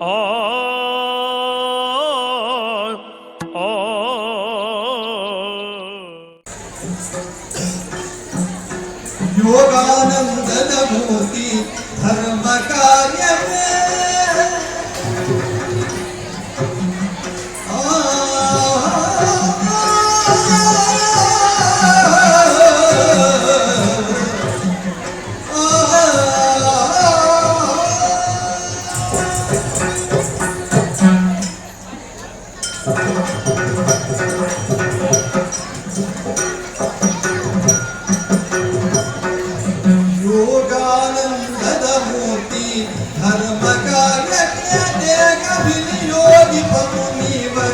ಆ ಆ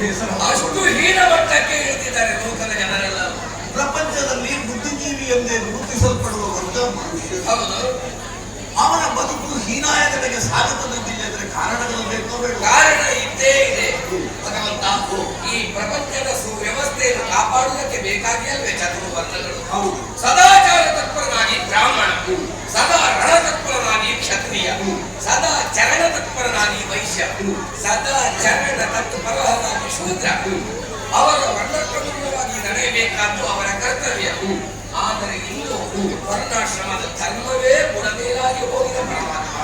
ಅಷ್ಟು ಹೀನ ಮಟ್ಟಕ್ಕೆ ಇಳಿದಿದ್ದಾರೆ ಲೋಕದ ಜನರೆಲ್ಲ. ಪ್ರಪಂಚದಲ್ಲಿ ಬುದ್ಧಿಜೀವಿ ಎಂದೇ ಗುರುತಿಸಲ್ಪಡುವ ವರ್ಗ ಮನುಷ್ಯ ಹೌದು. ಅವನ ಬದುಕು ಹೀನಾಯ ಕಡೆಗೆ ಸಾಗುತ್ತದಂತಿಲ್ಲದ್ರೆ ಕಾರಣಗಳು ಬೇಕೋ ಬೇಕು ಕಾರಣ ಇದ್ದೇ ಇದೆ. ಭಗವಂತ ಈ ಪ್ರಪಂಚದ ಸುವ್ಯವಸ್ಥೆಯನ್ನು ಕಾಪಾಡುವುದಕ್ಕೆ ಬೇಕಾಗಿ ಅಲ್ವೇ ಚತುರ್ವರ್ಣಗಳು? ಹೌದು. ಸದಾಚಾರ ತತ್ಪರನಾಗಿ ಬ್ರಾಹ್ಮಣ ಸದಾ ರಣ ತತ್ಪರನಾಗಿ ಕ್ಷತ್ರಿಯ ಸದಾ ಚರಣ ಸದಾ ಚರಣ ತತ್ಪರನಾಗಿ ಶೂದ್ರ ಅವರ ವರ್ಣಕ್ರಮವಾಗಿ ನಡೆಯಬೇಕಾದ್ದು ಅವರ ಕರ್ತವ್ಯ. ಆದರೆ ಇಂದು ವರ್ಣಾಶ್ರಮದ ಧರ್ಮವೇ ಬುಡಮೇಲಾಗಿ ಹೋಗಿದ ಪರಮಾತ್ಮ.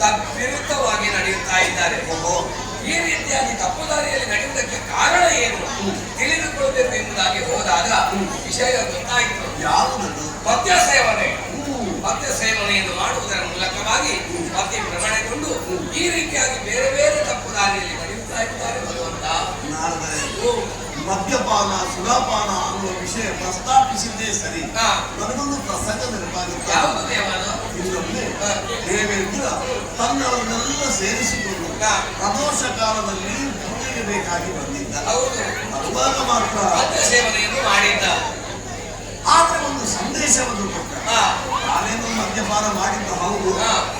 ತದ್ವಿರುದ್ಧವಾಗಿ ನಡೆಯುತ್ತಾ ಇದ್ದಾರೆ. ಓಹೋ. ಈ ರೀತಿಯಾಗಿ ತಪ್ಪು ದಾರಿಯಲ್ಲಿ ನಡೆಯುವುದಕ್ಕೆ ಕಾರಣ ಏನು? ತಿಳಿದುಕೊಳ್ಳಬೇಕು ಎಂಬುದಾಗಿ ಹೋದಾಗ ವಿಷಯ ಗೊತ್ತಾಯಿತು ಯಾವುದನ್ನು ಮದ್ಯ ಸೇವನೆ. ಮದ್ಯ ಸೇವನೆಯನ್ನು ಮಾಡುವುದರ ಮೂಲಕವಾಗಿ ಮದ್ಯ ಭ್ರಮಣೆಗೊಂಡು ಈ ರೀತಿಯಾಗಿ ಬೇರೆ ಬೇರೆ ತಪ್ಪು ದಾರಿಯಲ್ಲಿ ನಡೆಯುತ್ತಾ ಇದ್ದಾರೆ ಭಗವಂತ. ಮದ್ಯಪಾನ ಸುಲಾಪಾನ ಅನ್ನುವ ವಿಷಯ ಪ್ರಸ್ತಾಪಿಸಿದ್ದೇ ಸರಿ. ನನಗೊಂದು ಪ್ರಸಂಗ ನೆನಪಾಗುತ್ತೆ? ಇನ್ನೊಮ್ಮೆ ದೇವೇಂದ್ರ ತನ್ನವರನ್ನೆಲ್ಲ ಸೇರಿಸಿಕೊಂಡು. ಪ್ರದೋಷ ಕಾಲದಲ್ಲಿ ಪೂಜೆಗೆ ಬೇಕಾಗಿ ಬಂದಿದ್ದ. ಬರುವಾಗ ಮಾತ್ರ. ಸೇವನೆಯನ್ನು ಮಾಡಿದ್ದ. ಆದ್ರೆ ಒಂದು ಸಂದೇಶವನ್ನು ಕೊಟ್ಟ. ಮಾಡಿದ್ದು ಹೌದು.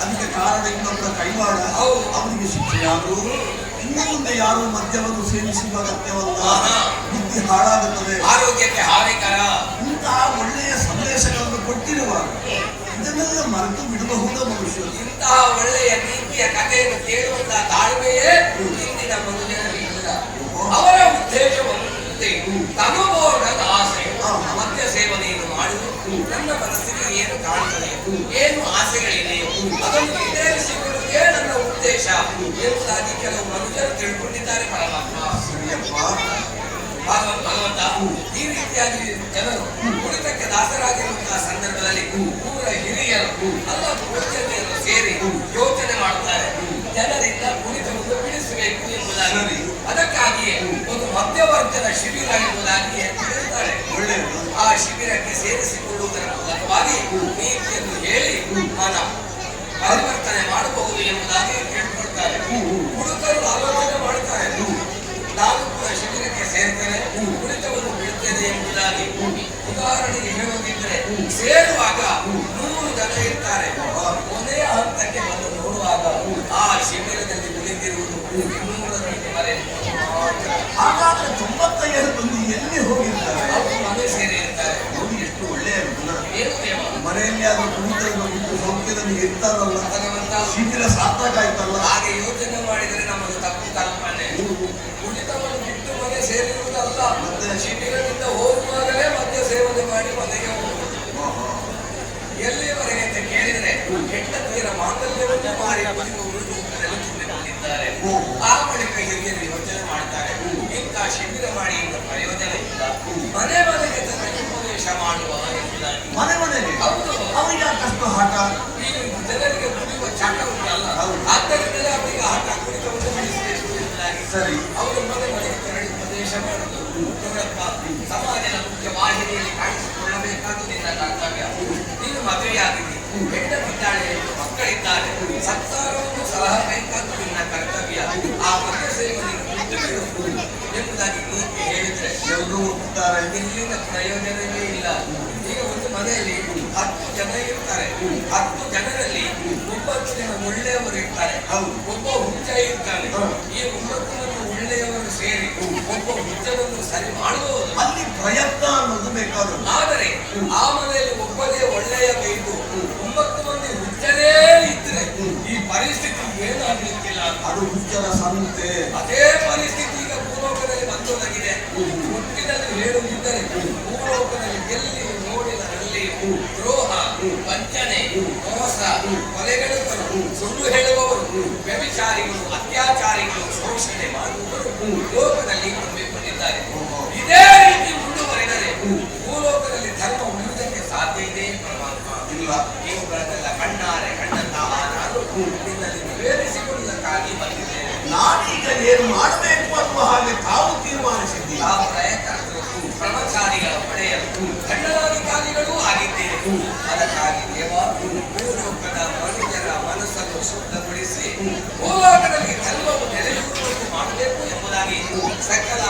ಅದಕ್ಕೆ ಕಾರಣ ಇನ್ನೊಬ್ಬರ ಕೈವಾಡ. ಹೌದು. ಅವನಿಗೆ ಶಿಕ್ಷೆಯಾದ್ರು ಇನ್ನು ಮುಂದೆ ಯಾರು ಮದ್ಯವನ್ನು ಸೇವಿಸುವ ಅಗತ್ಯವಲ್ಲ. ಬುದ್ಧಿ ಹಾಳಾಗುತ್ತದೆ. ಆರೋಗ್ಯಕ್ಕೆ ಹಾನಿಕರ. ಇಂತಹ ಒಳ್ಳೆಯ ಸಂದೇಶಗಳನ್ನು ಕೊಟ್ಟಿರುವ ಇದನ್ನೆಲ್ಲ ಮರೆತು ಬಿಡಬಹುದು ಮನುಷ್ಯರು? ಇಂತಹ ಒಳ್ಳೆಯ ನೀತಿಯ ಕಥೆಯನ್ನು ಕೇಳುವಂತಹ ತಾಳ್ಮೆಯೇ ಇಂದಿನ ಮನುಷ್ಯರಲ್ಲಿ ಇಲ್ಲ. ಅವರ ಉದ್ದೇಶವನ್ನು ಆಸೆ ಸೇವನೆಯನ್ನು ಮಾಡುವುದು ನನ್ನ ಮನಸ್ಸಿಗೆ ಏನು ಕಾಣುತ್ತದೆ ಏನು ಆಸೆಗಳಿದೆ ಅದನ್ನು ಈಡೇರಿಸಿಕೊಳ್ಳುವುದೇ ನನ್ನ ಉದ್ದೇಶ ಎಂಬುದಾಗಿ ಕೆಲವು ಮನುಷ್ಯರು ತಿಳ್ಕೊಂಡಿದ್ದಾರೆ ಪರಮಾತ್ಮ. ಭಗವಂತ ಈ ರೀತಿಯಾಗಿ ಜನರು ಕುಡಿತಕ್ಕೆ ದಾಸರಾಗಿರುವಂತಹ ಸಂದರ್ಭದಲ್ಲಿ ಊರ ಹಿರಿಯರು ಅಲ್ಲ ಯೋಚನೆಯನ್ನು ಸೇರಿ ಯೋಚನೆ ಮಾಡುತ್ತಾರೆ. ಜನರಿಂದ ಕುಡಿತವನ್ನು ಬಿಡಿಸಬೇಕು ಎಂಬುದಾಗಿ. ಅದಕ್ಕಾಗಿಯೇ ಒಂದು ಮಧ್ಯವರ್ಗದ ಶಿಬಿರ ಎಂಬುದಾಗಿ ಶಿಬಿರಕ್ಕೆ ಸೇರಿಸಿಕೊಳ್ಳುವುದರ ಮೂಲಕವಾಗಿ ನೀತಿಯನ್ನು ಹೇಳಿ ಮನ ಪರಿವರ್ತನೆ ಮಾಡಬಹುದು ಎಂಬುದಾಗಿ ಕೇಳಿಕೊಳ್ತಾರೆ. ಹುಡುಗರು ಆಲೋಚನೆ ಮಾಡ್ತಾರೆ. ನಾನು ಕೂಡ ಶಿಬಿರಕ್ಕೆ ಸೇರ್ತೇನೆ ಕುಳಿತವನ್ನು ಬಿಡುತ್ತೇನೆ ಎಂಬುದಾಗಿ ಉದಾಹರಣೆಗೆ ಹೇಳುವುದಿದ್ದರೆ, ಸೇರುವಾಗ ನೂರು ಜನ ಇರ್ತಾರೆ. ಕೊನೆಯ ಹಂತಕ್ಕೆ ಬಂದು ನೋಡುವಾಗ ಆ ಶಿಬಿರದಲ್ಲಿ ಕುಳಿತಿರುವುದು ನೂರರಲ್ಲಿ ಮರೆ ಹಾಗಾದ್ರೆ ತೊಂಬತ್ತೈದು ಬಂದು ಎಲ್ಲಿ ಹೋಗಿರ್ತಾರೆ ಅವರು ಮನೆ ಸೇರಿ ಇರ್ತಾರೆ ನೋಡಿ ಎಷ್ಟು ಒಳ್ಳೆಯ ಗುಣ ಏನು ದೇವ ಮನೆಯಲ್ಲಿ ಅದು ಕುಡಿತವನ್ನು ಬಿಟ್ಟು ಸೌಖ್ಯದಲ್ಲಿ ಇರ್ತಾರಲ್ಲ ಶಿಬಿರ ಸಾರ್ಥಕ ಆಯ್ತಲ್ಲ? ಹಾಗೆ ಯೋಚನೆ ಮಾಡಿದರೆ ನಮ್ಮದು ತಪ್ಪು ಕಲ್ಪನೆ. ಕುಡಿತವನ್ನು ಬಿಟ್ಟು ಮನೆ ಸೇರಿರುವುದಲ್ಲ ಮತ್ತೆ? ಶಿಬಿರದಿಂದ ಹೋಗುವಾಗಲೇ ಮದ್ಯ ಸೇವನೆ ಮಾಡಿ ಮನೆಗೆ ಹೋಗುವುದು. ಎಲ್ಲಿವರೆಗೆ ಅಂತ ಕೇಳಿದರೆ ಹೆಂಡತಿಯರ ಮಾಂಗಲ್ಯವನ್ನು ಮಾಡಿ ಆ ಬಳಿಕ ಹಿರಿಯರು ಯೋಚನೆ ಮಾಡ್ತಾರೆ ಇಂಥ ಶಿಬಿರ ಮಾಡಿ ಇಂಥ ಪ್ರಯೋಜನ ಇಲ್ಲ ಮನೆ ಮನೆಗೆ ತನ್ನ ಎಂಬುದಾಗಿ ಮನೆ ಮನೆಗೆ ಹೌದು ಜನರಿಗೆ ಚಟ ಉಂಟಲ್ಲ ಆದ್ದರಿಂದಲೇ ಅವರಿಗೆ ಆಟ ಕುಡಿತವನ್ನು ಸರಿ. ಅವರು ಮನೆ ಮನೆಗೆ ತೆರಳಿ ಉಪದೇಶ ಮಾಡುದು ಸಮಾಜದ ಮುಖ್ಯ ವಾಹಿನಿಯಲ್ಲಿ ಕಾಣಿಸಿಕೊಳ್ಳಬೇಕಾದ್ದು ನಿನ್ನ ಕರ್ತವ್ಯ. ನೀನು ಮದುವೆಯಾಗಿದ್ದಿ. ಹೆಂಡತಿದ್ದಾಳೆ ಮಕ್ಕಳಿದ್ದಾರೆ. ಸಂಸಾರವನ್ನು ಸಲಹಬೇಕಾದ್ದು ನಿನ್ನ ಕರ್ತವ್ಯ. ಆ ಮಧ್ಯ ಸೇವೆ ನೀನು ಬಿಟ್ಟು ಬಿಡು ಎಂಬುದಾಗಿ ನೀತಿ ಹೇಳಿದ್ರೆ. ಎಲ್ಲರೂ ಒಪ್ಪುತ್ತಾರೆ ಇಲ್ಲಿನ ಪ್ರಯೋಜನವೇ ಇಲ್ಲ. ಈಗ ಒಂದು ಮನೆಯಲ್ಲಿ ಹತ್ತು ಜನ ಇರ್ತಾರೆ. ಹತ್ತು ಜನರಲ್ಲಿ ಒಂಬತ್ತು ಜನ ಒಳ್ಳೆಯವರು ಇರ್ತಾರೆ. ಒಬ್ಬ ಹುಚ್ಚ ಇರ್ತಾನೆ. ಈ ಒಂಬತ್ತು ಜನ ಒಳ್ಳೆಯವರು ಸೇರಿ ಒಬ್ಬ ಹುಚ್ಚನನ್ನು ಸರಿ ಮಾಡುವುದು ಅಲ್ಲಿ ಪ್ರಯತ್ನ ಅನ್ನೋದು ಬೇಕಾದರೂ ಆದರೆ ಆ ಮನೆಯಲ್ಲಿ ಒಬ್ಬನೇ ಒಳ್ಳೆಯ ಬೇಕು ದ್ರೋಹ ವಂಚನೆ ಮೋಸ ಕೊಲೆಗಡುಕರು ಸುಳ್ಳು ಹೇಳುವವರು ವ್ಯಭಿಚಾರಿಗಳು ಅತ್ಯಾಚಾರಿಗಳು ಶೋಷಣೆ ಮಾಡುವವರು ಲೋಕದಲ್ಲಿ ತುಂಬಿಕೊಂಡಿದ್ದಾರೆ ಇದೇ இருக்கிறாரே சகல